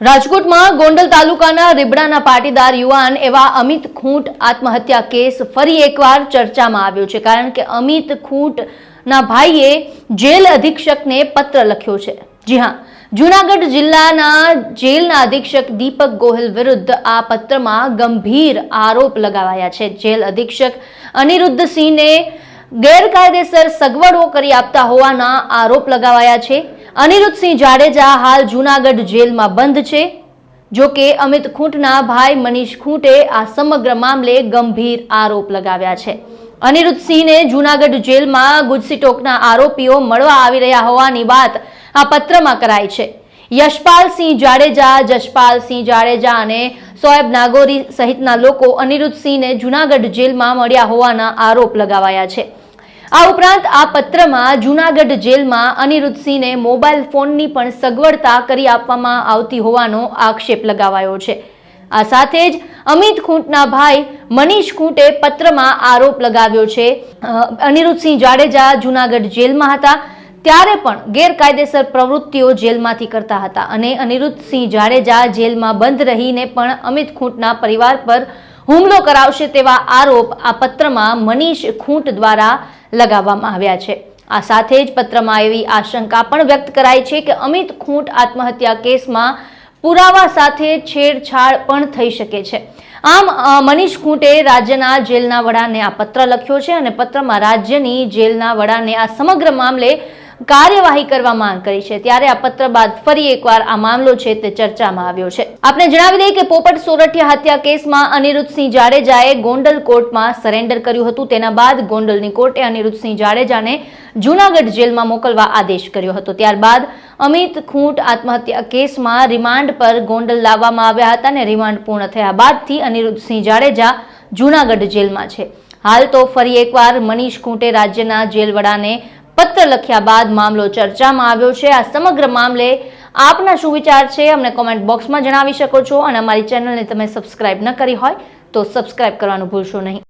રાજકોટમાં ગોંડલ તાલુકાના રીબડાના પાટીદાર યુવાન એવા અમિત ખૂંટ આત્મહત્યા કેસ ફરી એકવાર ચર્ચામાં આવ્યો છે. કારણ કે અમિત ખૂંટના ભાઈએ જેલ અધિક્ષકને પત્ર લખ્યો છે. જી હા, જૂનાગઢ જિલ્લાના જેલના અધિક્ષક દીપક ગોહિલ વિરુદ્ધ આ પત્રમાં ગંભીર આરોપ લગાવાયા છે. જેલ અધિક્ષક અનિરુદ્ધ સિંહને ગેરકાયદેસર સગવડો કરી આપતા હોવાના આરોપ લગાવાયા છે. અનિરુદ્ધસિંહ જાડેજા હાલ જૂનાગઢ જેલમાં બંધ છે. જો કે અમિત ખૂંટના ભાઈ મનીષ ખૂંટે આ સમગ્ર મામલે ગંભીર આરોપ લગાવ્યા છે. અનિરુદ્ધસિંહને જૂનાગઢ જેલમાં ગુજસીટોકના આરોપીઓ મળવા આવી રહ્યા હોવાની વાત આ પત્રમાં કરાઈ છે. યશપાલસિંહ જાડેજા, જશપાલસિંહ જાડેજા અને સોએબ નાગોરી સહિતના લોકો અનિરુદ્ધસિંહને જૂનાગઢ જેલમાં મળ્યા હોવાના આરોપ લગાવાયા છે. આ ઉપરાંત આ પત્રમાં જૂનાગઢ જેલમાં અનિરુદ્ધસિંહને મોબાઈલ ફોનની પણ સગવડતા કરી આપવામાં આવતી હોવાનો આક્ષેપ લગાવાયો છે. આ સાથે જ અમિત ખૂંટના ભાઈ મનીષ ખૂંટે પત્રમાં આરોપ લગાવ્યો છે. અનિરુદ્ધસિંહ જાડેજા જૂનાગઢ જેલમાં હતા, ત્યારે પણ ગેરકાયદેસર પ્રવૃત્તિઓ જેલમાંથી કરતા હતા અને અનિરુદ્ધસિંહ જાડેજા જેલમાં બંધ રહીને પણ અમિત ખૂંટના પરિવાર પર હુમલો કરાવશે તેવા આરોપ આ પત્રમાં મનીષ ખૂંટ દ્વારા લગાવવામાં આવ્યા છે. આ સાથે જ પત્રમાં એવી આશંકા પણ વ્યક્ત કરાઈ છે કે અમિત ખૂંટ આત્મહત્યા કેસમાં પુરાવા સાથે છેડછાડ પણ થઈ શકે છે. આમ મનીષ ખૂંટે રાજ્યના જેલના વડાને આ પત્ર લખ્યો છે અને પત્રમાં રાજ્યની જેલના વડાને આ સમગ્ર મામલે કાર્યવાહી કરવા માંગ કરી છે. ત્યારે આ પત્ર બાદ ફરી એકવાર આ મામલો છે તે ચર્ચામાં આવ્યો છે. આપણે જણાવી દઈએ કે પોપટ સોરઠિયા હત્યા કેસમાં અનિરુદ્ધસિંહ જાડેજાએ ગોંડલ કોર્ટમાં સરેન્ડર કર્યું હતું. તેના બાદ ગોંડલની કોર્ટે અનિરુદ્ધસિંહ જાડેજાને જૂનાગઢ જેલમાં મોકલવા આદેશ કર્યો હતો. ત્યારબાદ અમિત ખૂંટ આત્મહત્યા કેસમાં રિમાન્ડ પર ગોંડલ લાવવામાં આવ્યા હતા અને રિમાન્ડ પૂર્ણ થયા બાદથી અનિરુદ્ધસિંહ જાડેજા જૂનાગઢ જેલમાં છે. હાલ તો ફરી એકવાર મનીષ ખૂંટે રાજ્યના જેલ વડાને પત્ર લખ્યા બાદ મામલો ચર્ચામાં આવ્યો છે. આ સમગ્ર મામલે આપના શું વિચાર છે અમને કોમેન્ટ બોક્સમાં જણાવી શકો છો અને અમારી ચેનલને તમે સબસ્ક્રાઇબ ન કરી હોય તો સબસ્ક્રાઇબ કરવાનું ભૂલશો નહીં.